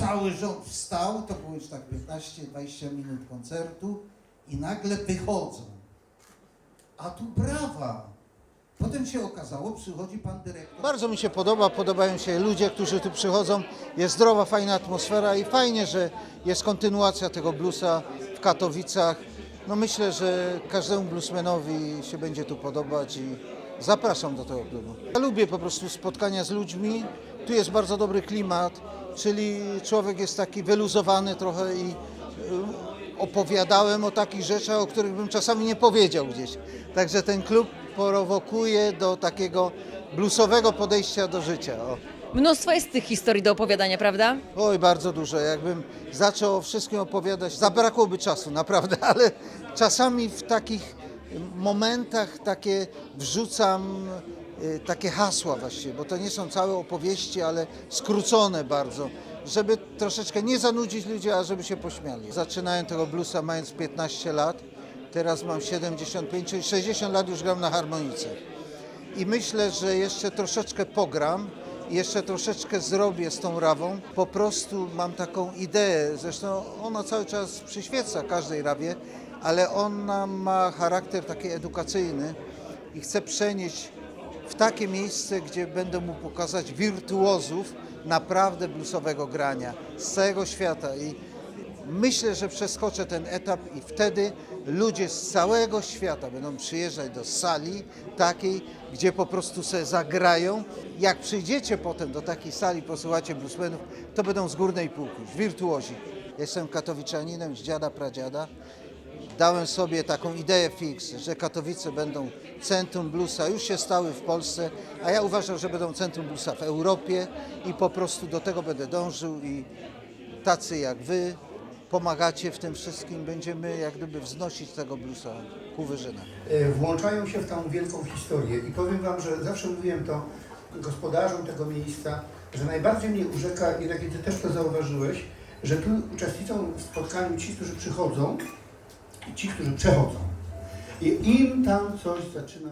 cały rząd wstał, to było już tak 15-20 minut koncertu i nagle wychodzą. A tu brawa. Potem się okazało, przychodzi pan dyrektor. Bardzo mi się podoba, podobają się ludzie, którzy tu przychodzą. Jest zdrowa, fajna atmosfera i fajnie, że jest kontynuacja tego bluesa w Katowicach. No myślę, że każdemu bluesmanowi się będzie tu podobać i zapraszam do tego klubu. Ja lubię po prostu spotkania z ludźmi. Tu jest bardzo dobry klimat, czyli człowiek jest taki wyluzowany trochę i y, opowiadałem o takich rzeczach, o których bym czasami nie powiedział gdzieś. Także ten klub prowokuje do takiego bluesowego podejścia do życia. O. Mnóstwo jest tych historii do opowiadania, prawda? Oj, bardzo dużo. Jakbym zaczął o wszystkim opowiadać, zabrakłoby czasu, naprawdę, ale czasami w takich momentach takie wrzucam takie hasła właściwie, bo to nie są całe opowieści, ale skrócone bardzo, żeby troszeczkę nie zanudzić ludzi, a żeby się pośmiali. Zaczynałem tego bluesa mając 15 lat, teraz mam 75, czyli 60 lat już gram na harmonice. I myślę, że jeszcze troszeczkę pogram, jeszcze troszeczkę zrobię z tą rawą. Po prostu mam taką ideę, zresztą ona cały czas przyświeca każdej rawie, ale ona ma charakter taki edukacyjny i chcę przenieść w takie miejsce, gdzie będę mógł pokazać wirtuozów naprawdę bluesowego grania z całego świata. I Myślę, że przeskoczę ten etap i wtedy ludzie z całego świata będą przyjeżdżać do sali takiej, gdzie po prostu sobie zagrają. Jak przyjdziecie potem do takiej sali, posłuchacie bluesmenów, to będą z górnej półki, wirtuozi. Jestem katowiczaninem z dziada, pradziada. Dałem sobie taką ideę fix, że Katowice będą centrum bluesa, już się stały w Polsce, a ja uważam, że będą centrum bluesa w Europie i po prostu do tego będę dążył i tacy jak wy pomagacie w tym wszystkim, będziemy jak gdyby wznosić tego bluesa ku wyżynam. e, włączają się w tą wielką historię. I powiem Wam, że zawsze mówiłem to gospodarzom tego miejsca, że najbardziej mnie urzeka, i Ty też to zauważyłeś, że tu uczestniczą w spotkaniu ci, którzy przychodzą ci, którzy przechodzą. I im tam coś zaczyna